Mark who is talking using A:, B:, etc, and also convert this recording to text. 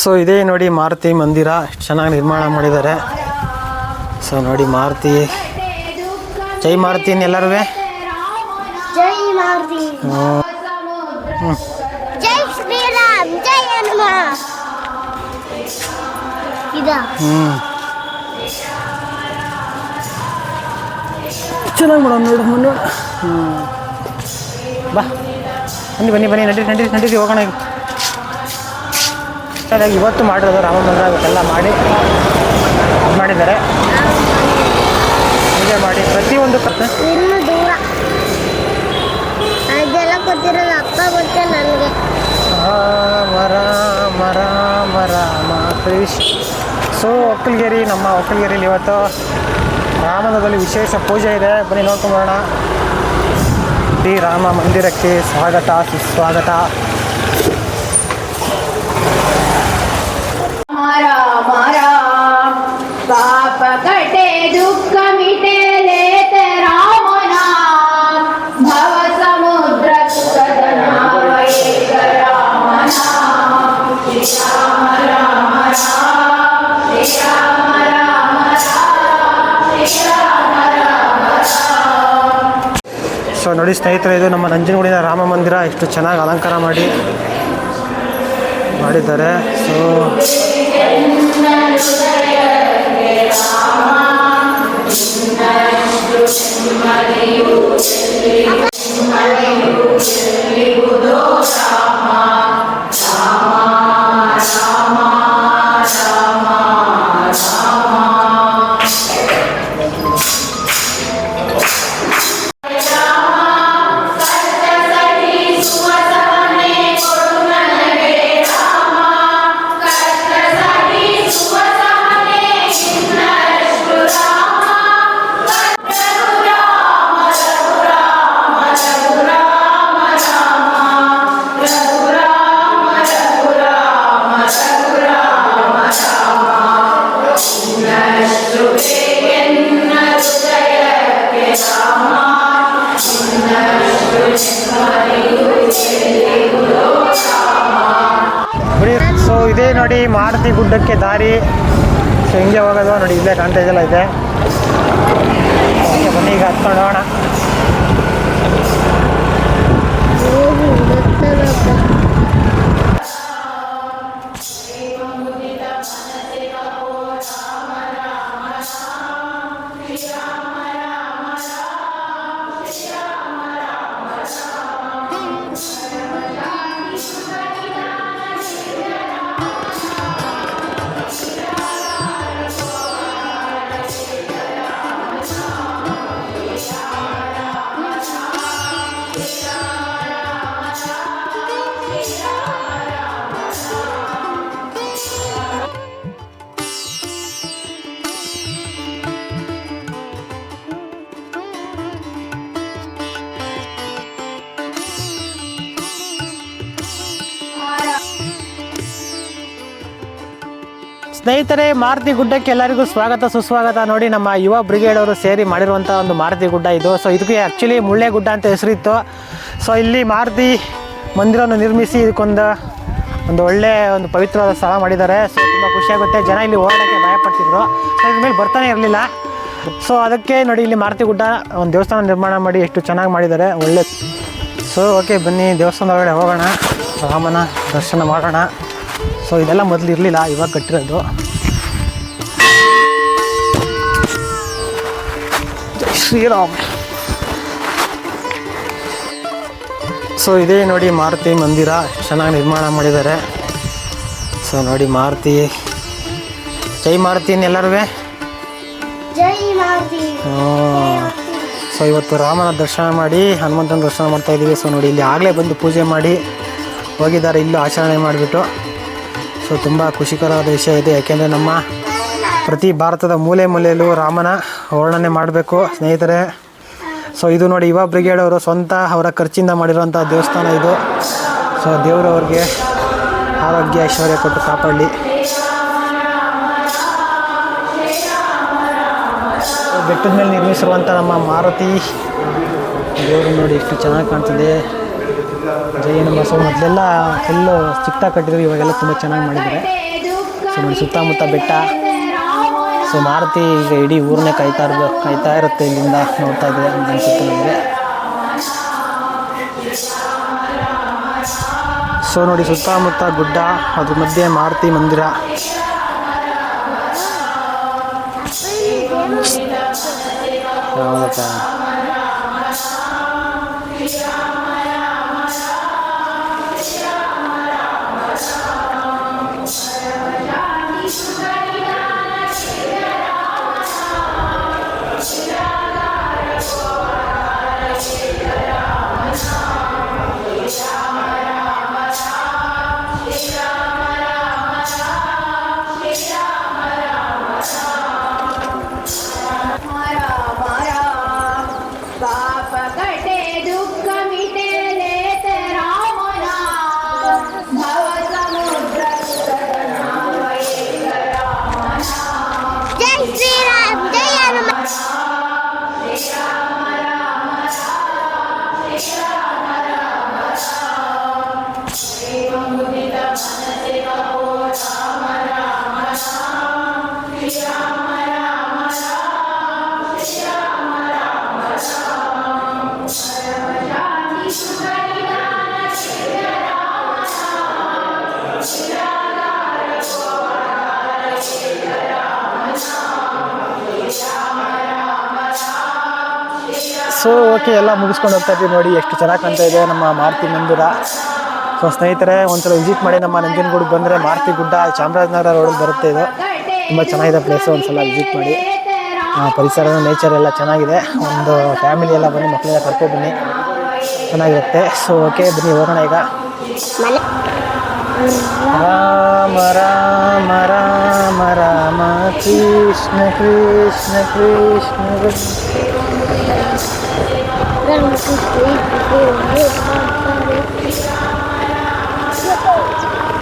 A: So ಇದೇ ನೋಡಿ ಮಾರುತಿ ಮಂದಿರ. ಎಷ್ಟು ಚೆನ್ನಾಗಿ ನಿರ್ಮಾಣ ಮಾಡಿದ್ದಾರೆ. ಸೊ ನೋಡಿ ಮಾರುತಿ. ಜೈ ಮಾರುತಿ ಎಲ್ಲರೂ ಹ್ಞೂ ಚೆನ್ನಾಗಿ ಮಾಡೋಣ ನೋಡು ಮುನ್ನೋಡ ಹ್ಞೂ ಬಾ. ಬನ್ನಿ ಬನ್ನಿ ಬನ್ನಿ. ನಡೀರಿ ನಡೀರಿ ನಡೀರಿ. ಹೋಗೋಣ ಈಗ. ಇವತ್ತು ಮಾಡಿರೋದು ರಾಮ ಮಂದಿರ ಇವತ್ತೆಲ್ಲ ಮಾಡಿ ಇದು ಮಾಡಿದ್ದಾರೆ. ಹೀಗೆ ಮಾಡಿ ಪ್ರತಿಯೊಂದು ಕತೆ ರಾಮ ರಾಮ ರಾಮ ರಾಮ ಕೃಷ್ಣ ಸೊ ಒಕ್ಕಲ್ಗೇರಿ ನಮ್ಮ ಒಕ್ಕಲ್ಗೇರಿಲಿ ಇವತ್ತು ರಾಮನದಲ್ಲಿ ವಿಶೇಷ ಪೂಜೆ ಇದೆ. ಬನ್ನಿ ನೋಡ್ಕೊಂಬರೋಣ. ಶ್ರೀ ರಾಮ ಮಂದಿರಕ್ಕೆ ಸ್ವಾಗತ ಸುಸ್ವಾಗತ. ಸೊ ನೋಡಿ ಸ್ನೇಹಿತರೆ ಇದು ನಮ್ಮ ನಂಜನಗೂಡಿನ ರಾಮ ಮಂದಿರ. ಎಷ್ಟು ಚೆನ್ನಾಗಿ ಅಲಂಕಾರ ಮಾಡಿ ಮಾಡಿದ್ದಾರೆ. ಸೊ ಇದೇ ನೋಡಿ, ಮಾರುತಿ ಗುಡ್ಡಕ್ಕೆ ದಾರಿ. ಸೊ ಹಿಂಗೆ ಹೋಗೋದು ನೋಡಿ, ಇಲ್ಲೇ ಕಾಣ್ತಾ ಇದೆಲ್ಲ ಇದೆ. ಬನ್ನಿ, ಈಗ ಹತ್ಕೊಂಡು ಹೋಗೋಣ. ಸ್ನೇಹಿತರೆ, ಮಾರುತಿ ಗುಡ್ಡಕ್ಕೆ ಎಲ್ಲರಿಗೂ ಸ್ವಾಗತ, ಸುಸ್ವಾಗತ. ನೋಡಿ, ನಮ್ಮ ಯುವ ಬ್ರಿಗೇಡ್ ಅವರು ಸೇರಿ ಮಾಡಿರುವಂಥ ಒಂದು ಮಾರುತಿ ಗುಡ್ಡ ಇದು. ಸೊ ಇದಕ್ಕೆ ಆ್ಯಕ್ಚುಲಿ ಮುಳ್ಳೆ ಗುಡ್ಡ ಅಂತ ಹೆಸರಿತ್ತು. ಸೊ ಇಲ್ಲಿ ಮಾರುತಿ ಮಂದಿರವನ್ನು ನಿರ್ಮಿಸಿ ಇದಕ್ಕೊಂದು, ಒಂದು ಒಳ್ಳೆ ಒಂದು ಪವಿತ್ರವಾದ ಸ್ಥಳ ಮಾಡಿದ್ದಾರೆ. ಸೊ ತುಂಬ ಖುಷಿಯಾಗುತ್ತೆ ಜನ ಇಲ್ಲಿ ಓಡಾಡೋಕ್ಕೆ ಭಯಪಡ್ತಿದ್ರು. ಸೊ ಇದ್ರ ಮೇಲೆ ಬರ್ತಾನೆ ಇರಲಿಲ್ಲ. ಸೊ ಅದಕ್ಕೆ ನೋಡಿ, ಇಲ್ಲಿ ಮಾರುತಿ ಗುಡ್ಡ ಒಂದು ದೇವಸ್ಥಾನ ನಿರ್ಮಾಣ ಮಾಡಿ ಎಷ್ಟು ಚೆನ್ನಾಗಿ ಮಾಡಿದ್ದಾರೆ. ಒಳ್ಳೆ ಸೊ ಓಕೆ ಬನ್ನಿ, ದೇವಸ್ಥಾನದ ಒಳಗಡೆ ಹೋಗೋಣ. ರಾಮನ ದರ್ಶನ ಮಾಡೋಣ. ಸೊ ಇದೆಲ್ಲ ಮೊದಲು ಇರಲಿಲ್ಲ, ಇವಾಗ ಕಟ್ಟಿರೋದು. ಶ್ರೀರಾಮ್. ಸೊ ಇದೇ ನೋಡಿ ಮಾರುತಿ ಮಂದಿರ ಚೆನ್ನಾಗಿ ನಿರ್ಮಾಣ ಮಾಡಿದ್ದಾರೆ. ಸೊ ನೋಡಿ ಮಾರುತಿ. ಜೈ ಮಾರುತಿನ ಎಲ್ಲರೂ ಸೊ ಇವತ್ತು ರಾಮನ ದರ್ಶನ ಮಾಡಿ ಹನುಮಂತನ ದರ್ಶನ ಮಾಡ್ತಾ ಇದ್ದೀವಿ. ಸೊ ನೋಡಿ ಇಲ್ಲಿ ಆಗಲೇ ಬಂದು ಪೂಜೆ ಮಾಡಿ ಹೋಗಿದ್ದಾರೆ. ಇಲ್ಲೂ ಆಚರಣೆ ಮಾಡಿಬಿಟ್ಟು. ಸೊ ತುಂಬ ಖುಷಿಕರವಾದ ವಿಷಯ ಇದೆ. ಯಾಕೆಂದರೆ ನಮ್ಮ ಪ್ರತಿ ಭಾರತದ ಮೂಲೆ ಮೂಲೆಯಲ್ಲೂ ರಾಮನ ವರ್ಣನೆ ಮಾಡಬೇಕು. ಸ್ನೇಹಿತರೆ ಸೊ ಇದು ನೋಡಿ ಯುವ ಬ್ರಿಗೇಡ್ ಅವರು ಸ್ವಂತ ಅವರ ಖರ್ಚಿಂದ ಮಾಡಿರುವಂಥ ದೇವಸ್ಥಾನ ಇದು. ಸೊ ದೇವರು ಅವ್ರಿಗೆ ಆರೋಗ್ಯ, ಐಶ್ವರ್ಯ ಕೊಟ್ಟು ಕಾಪಾಡಲಿ. ಬೆಟ್ಟದ ಮೇಲೆ ನಿರ್ಮಿಸಿರುವಂಥ ನಮ್ಮ ಮಾರುತಿ, ದೇವರು ನೋಡಿ ಎಷ್ಟು ಚೆನ್ನಾಗಿ ಕಾಣ್ತದೆ. ಜೈ ನಮ್ಮ ಮೊದಲೆಲ್ಲ ಫುಲ್ಲು ಚಿಕ್ಕ ಕಟ್ಟಿದ್ರು, ಇವಾಗೆಲ್ಲ ತುಂಬ ಚೆನ್ನಾಗಿ ಮಾಡಿದ್ದಾರೆ. ಸೊ ಸುತ್ತಮುತ್ತ ಬೆಟ್ಟ. ಸೊ ಮಾರುತಿ ಈಗ ಇಡೀ ಊರನ್ನೇ ಕಾಯ್ತಾ ಇರ್ಬೋ, ಕಾಯ್ತಾ ಇರುತ್ತೆ ಇಲ್ಲಿಂದ ನೋಡ್ತಾ ಇದ್ದೆ ಅಂತ ಅನ್ಸುತ್ತೆ ನನಗೆ ಸೊ ನೋಡಿ ಸುತ್ತಮುತ್ತ ಗುಡ್ಡ, ಅದ್ರ ಮಧ್ಯೆ ಮಾರುತಿ ಮಂದಿರ.
B: Bye.
A: ಸೊ ಓಕೆ ಎಲ್ಲ ಮುಗಿಸ್ಕೊಂಡು ಹೋಗ್ತಾ ಇದ್ದೀವಿ ನೋಡಿ, ಎಷ್ಟು ಚೆನ್ನಾಗಿ ಕಾಣ್ತಾ ಇದೆ ನಮ್ಮ ಮಾರುತಿ ಮಂದಿರ. ಸೊ ಸ್ನೇಹಿತರೆ, ಒಂದ್ಸಲ ವಿಸಿಟ್ ಮಾಡಿ ನಮ್ಮ ನಂಜನಗೂಡಿಗೆ ಬಂದರೆ ಮಾರುತಿ ಗುಡ್ಡ, ಚಾಮರಾಜನಗರ ರೋಡಲ್ಲಿ ಬರುತ್ತೆ ಇದು. ತುಂಬ ಚೆನ್ನಾಗಿದೆ ಪ್ಲೇಸು ಒಂದ್ಸಲ ವಿಸಿಟ್ ಮಾಡಿ. ಪರಿಸರ ನೇಚರ್ ಎಲ್ಲ ಚೆನ್ನಾಗಿದೆ. ಒಂದು ಫ್ಯಾಮಿಲಿ ಎಲ್ಲ ಬನ್ನಿ, ಮಕ್ಕಳೆಲ್ಲ ಕರ್ಕೊಂಡು ಬನ್ನಿ. ಚೆನ್ನಾಗಿರುತ್ತೆ. ಸೊ ಓಕೆ ಬನ್ನಿ, ಹೋಗೋಣ ಈಗ. ರಾಮ ರಾಮ ರಾಮ ರಾಮ ಕೃಷ್ಣ ಕೃಷ್ಣ ಕೃಷ್ಣ. ಕೃಷ್ಣ
B: ಗಣಪತಿ